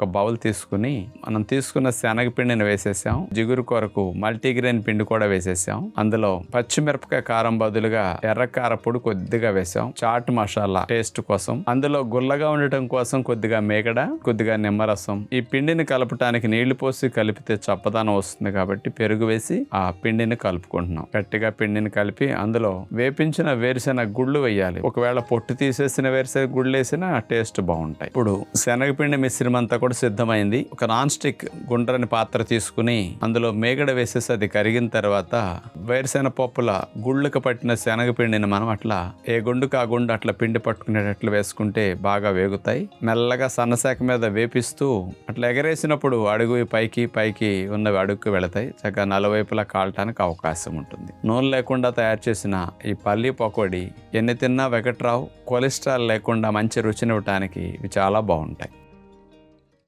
ఒక బౌల్ తీసుకుని మనం తీసుకున్న శనగపిండిని వేసేసాం. జిగురు కొరకు మల్టీగ్రెయిన్ పిండి కూడా వేసేసాం. అందులో పచ్చిమిరపకాయ కారం బదులుగా ఎర్ర కారపొడి కొద్దిగా వేసాం. చాట్ మసాలా టేస్ట్ కోసం. అందులో గుల్లగా ఉండటం కోసం కొద్దిగా మేగడ కొద్దిగా నిమ్మరసం. ఈ పిండిని కలపటానికి నీళ్ళు పోసి కలిపితే చప్పదనం వస్తుంది కాబట్టి పెరుగు వేసి ఆ పిండిని కలుపుకుంటున్నాం. గట్టిగా పిండిని కలిపి అందులో వేపించిన వేరుశెనగ గుళ్ళు వేయాలి. ఒకవేళ పొట్టు తీసేసిన వేరుశెనగ గుళ్ళు వేసినా టేస్ట్ బాగుంటాయి. ఇప్పుడు శనగపిండి మిశ్రమం అంతా కూడా సిద్ధమైంది. ఒక నాన్ స్టిక్ గుండ్రని పాత్ర తీసుకుని అందులో మేగడ వేసేసి అది కరిగిన తర్వాత వేరుశెనగ పప్పుల గుళ్ళకు పట్టిన శనగపిండిని మనం అట్లా ఏ గుండుకు ఆ గుండు అట్లా పిండి పట్టుకునేటట్లు వేసుకుంటే బాగా వేగుతాయి. మెల్లగా సన్నశాఖ మీద వేపిస్తూ అట్లా ఎగరేసినప్పుడు అడుగు పైకి పైకి ఉన్నవి అడుగుకు వెళతాయి. చక్కగా నలువైపులా కాలటానికి అవకాశం ఉంటుంది. నూనె లేకుండా తయారు చేసిన ఈ పల్లి పకోడీ ఎన్ని తిన్నా వెకట్రావు కొలెస్ట్రాల్ లేకుండా మంచి రుచినివ్వటానికి ఇవి చాలా బాగుంటాయి.